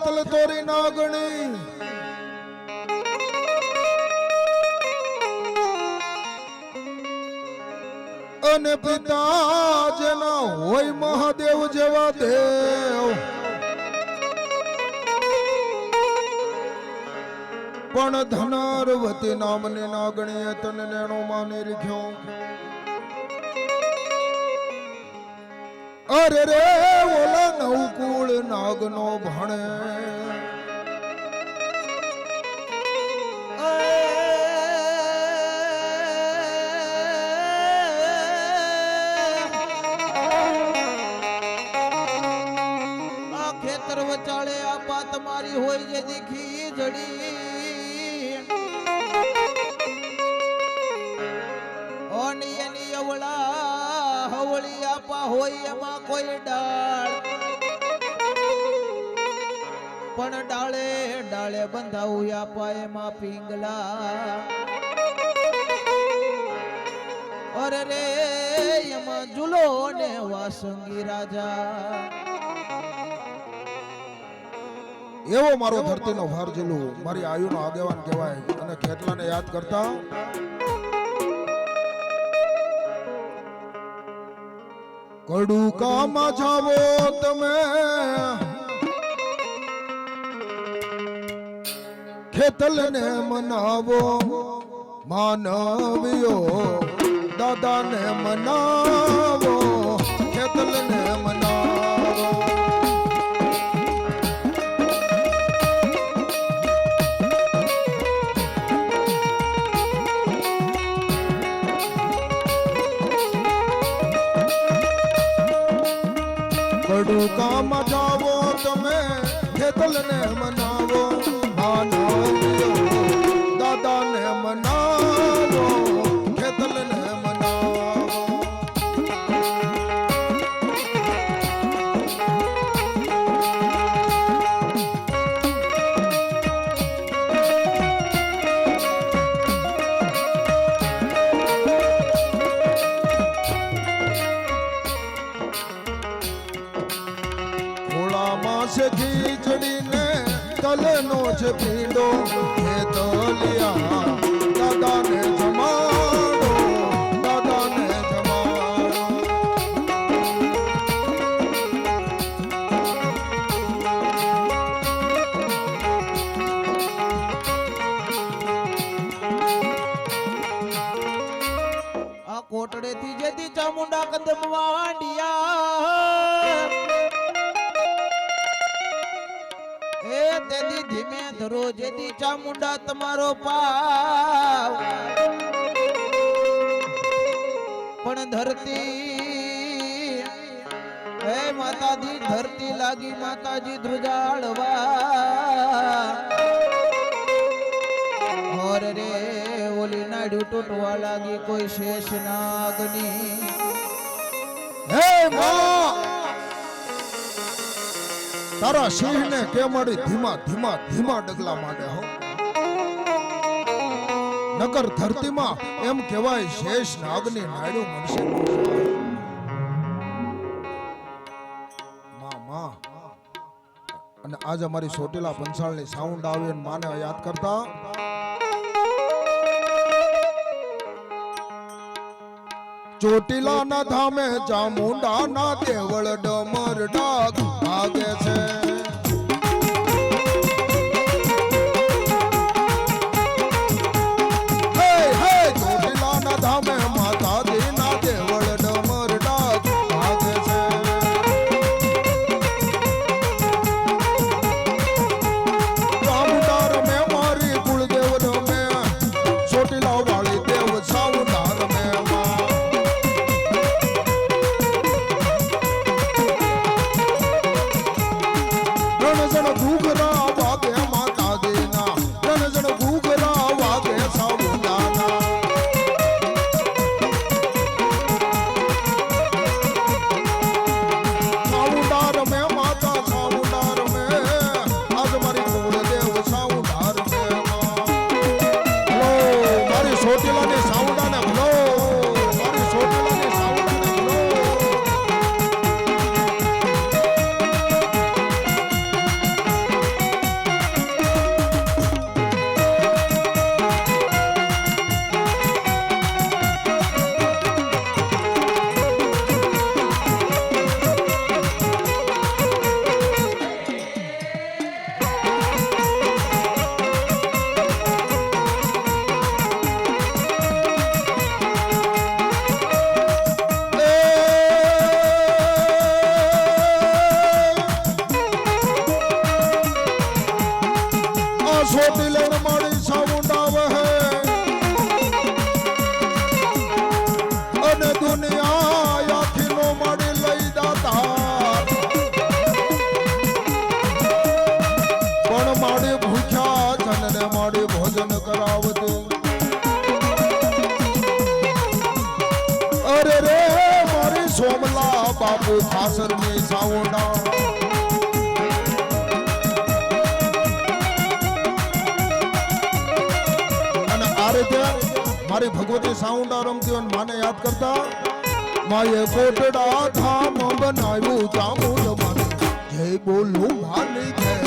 ખેતલ તોરી નાગણી. અને પિતા જેના હોય મહાદેવ જેવા દેવ. પણ ધનારવતી નામની નાગણીએ તને નેણો માની રીખ્યો. અરે રે ઓલા નવકુળ નાગનો ભણે. ડાળે બંધાવું પિંગલા. અરે રે, એમાં જુલો ને વાસંગી રાજા. એવો મારો ધરતીનો ભાર જેલો, મારી આયુનો આગેવાન કહેવાય. અને ખેતલાને યાદ કરતા? કડુકામાં જાવો તમે. ખેતલને મનાવો માનવીઓ દાદાને મનાવો ખેતલને મનાવો કડુકામાં જાવો તમે ખેતલને મનાવો જેથી મુંડા તમારો પાવ. પણ ધરતી, હે માતાજી, ધરતી લાગી માતાજી ધ્રુજાળવા. ઓર રે, ઓલી નાડ્યું તૂટવા લાગી કોઈ શેષ નાગની. હે માં! તારા સિંહને કેમડી ધીમા ધીમા ધીમા ડગલા માંડે હો. નકર ધરતીમાં એમ કહેવાય શેષ નાગની નાડ્યું મળશે માં માં. અને આજ અમારી સોટેલા પંચાળની સાઉન્ડ આવે અને માને યાદ કરતા? ચોટીલાના ધામે ચામુંડાના દેવળ ડમર ડાગ ભાગે છે. ભૂખ્યા જનને ભોજન કરાવતી અરે રે, મારી સોમલા બાપુ ખાસરની સાવડા. અને આ રીતે મારી ભગવતી સાઉન્ડા રમતી હોય માને યાદ કરતા, માએ કોટડા ધામ બનાવ્યું ચામુંડ માને. જય બોલું માની જય.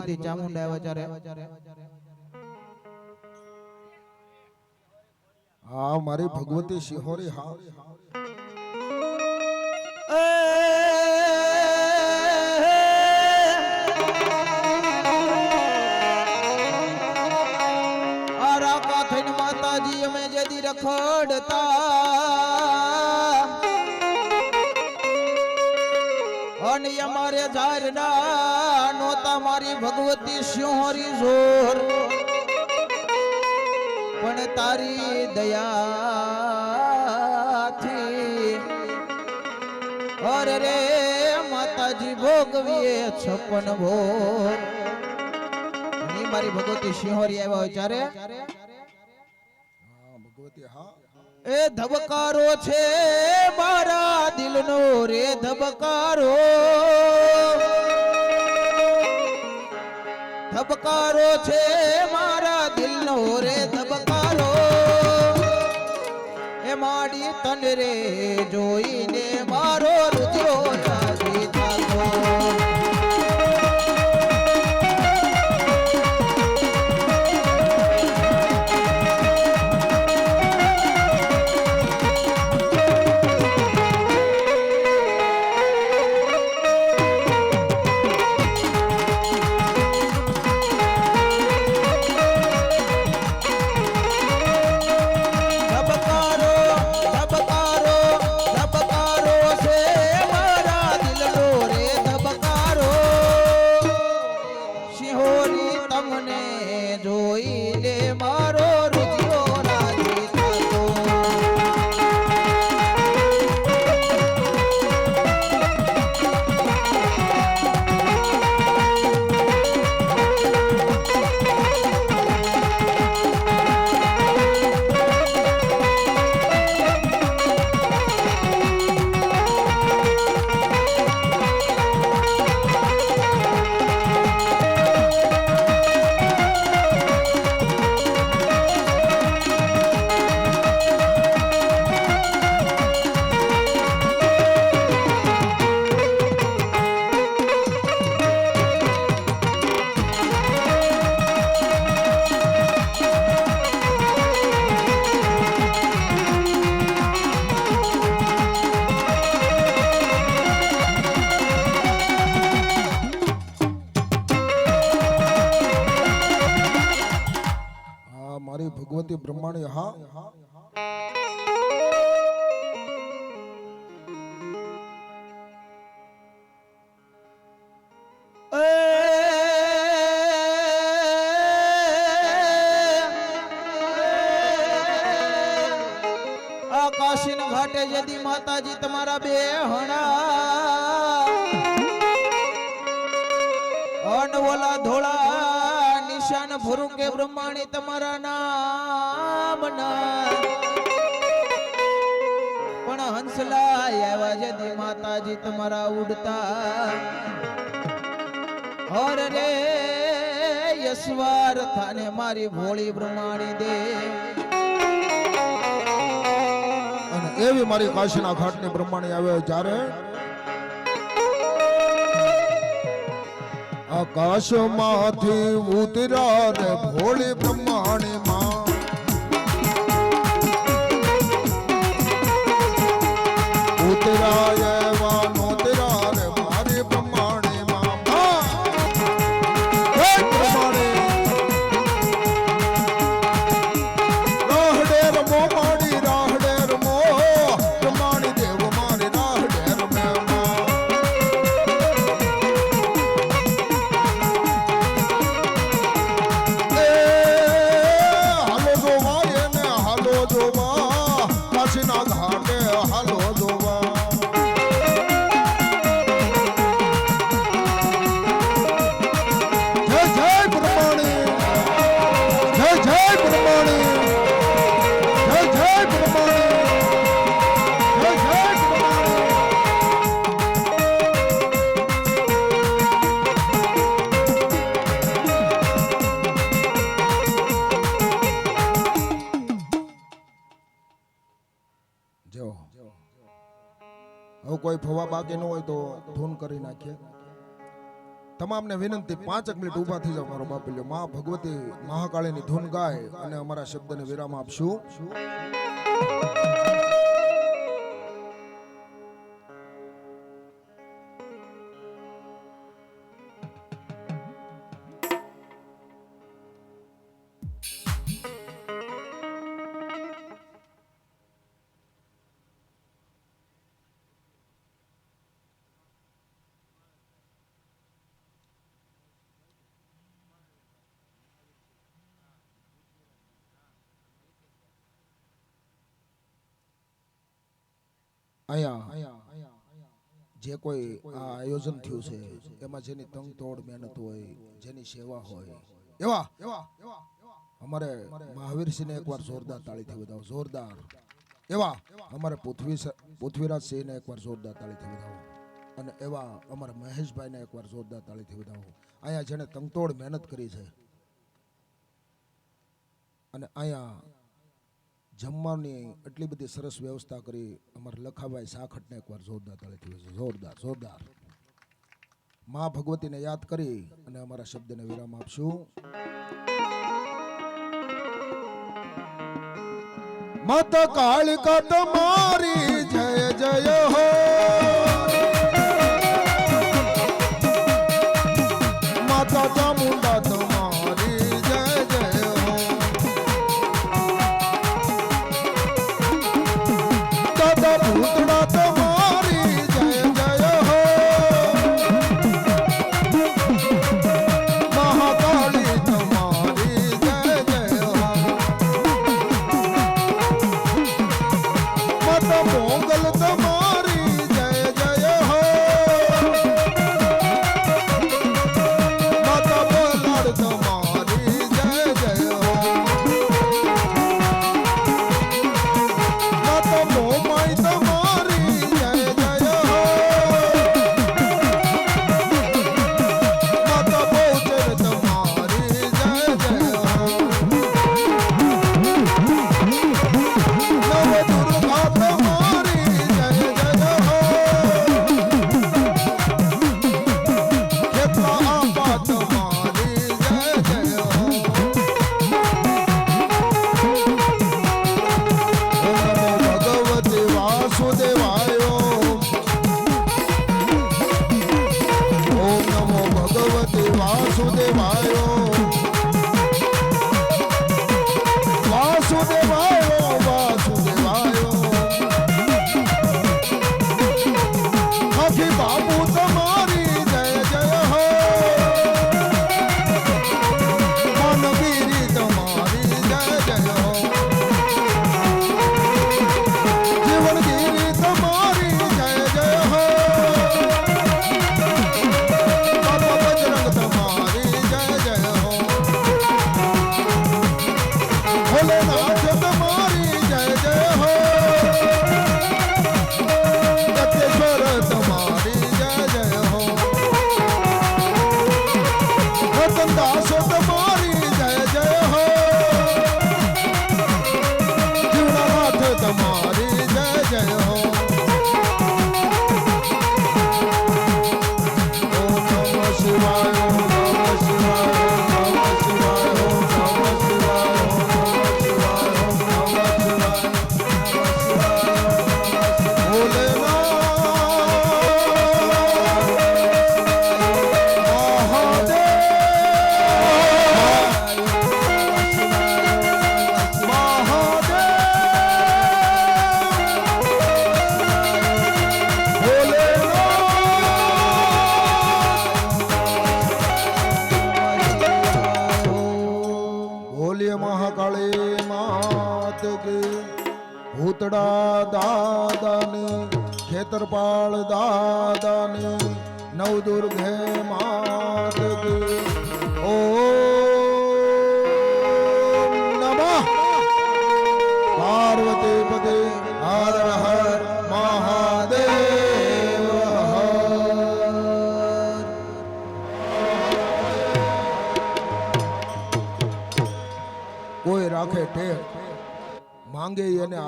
ભગવતી ચામુંડા આવ્યા ત્યારે હા મારી ભગવતી શિહોરી હા આરા કાથન માતાજી અમે જદી રખડતા અને અમારે ઝારના નોતા મારી સિંહોરી જોર. પણ તારી દયાથી અરે રે માતાજી ભોગવીએ છપ્પન ભોગ મારી ભગવતી સિંહોરી આવ્યા હોય ત્યારે? હા. એ ધબકારો છે મારા દિલનો રે ધબકારો. ધબકારો છે મારા દિલનો રે ધબકારો. એ માડી તન રે જોઈને હા મારી ભગવતી બ્રહ્માણી હા આકાશીન ઘાટે જદી માતાજી તમારા બે હણા નિશાન ભરું કે બ્રહ્માણી તમારા નામ પણ હંસલા આવ્યા જદી માતાજી તમારા ઉડતા. હર રે યશવાર થાને મારી ભોળી બ્રહ્માણી દે. અને એવી મારી કાશીના ઘાટની બ્રહ્માણી આવ્યો જ્યારે આકાશમાંથી ઉતરા રે ભોળે જો. હવે કોઈ ફવા બાકી ન હોય તો ધૂન કરી નાખીએ. તમામને વિનંતી પાંચ એક મિનિટ ઊભા થઈ જાવ મારો બાપલ્યો. મા ભગવતી મહાકાળીની ધૂન ગાય અને અમારા શબ્દને વિરામ આપશું. અહીંયા જે કોઈ આ આયોજન થયું છે એમાં જેની તંગ તોડ મહેનત હોય જેની સેવા હોય. એવા? અમારે મહાવીરસિંહને એકવાર જોરદાર તાળીથી વધાવો. જોરદાર. એવા? અમારે પૃથ્વી પૃથ્વીરાજ સિંહને એકવાર જોરદાર તાળીથી વધાવો. અને એવા અમારા મહેશભાઈને એકવાર જોરદાર તાળીથી વધાવો. અહીંયા જેણે તંગતોડ મહેનત કરી છે. અને અહીંયા જમવાની એટલી બધી સરસ વ્યવસ્થા કરી અમારા લખાભાઈ સાખટને એકવાર જોરદાર તળેથી જોરદાર જોરદાર. મા ભગવતીને યાદ કરી અને અમારા શબ્દને વિરામ આપશું. મત કાળિકા તમારી જય જય હો.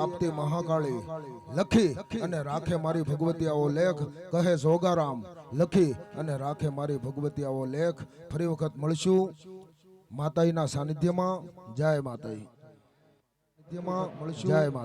આપતી મહાકાળી. લખી અને રાખે મારી ભગવતીયાઓ લેખ. કહે જોગારામ લખી અને રાખે મારી ભગવતીયાઓ લેખ. ફરી વખત મળશું માતાજીના સાનિધ્યમાં. જય માતાજી સાનિધ્યમાં જય માતા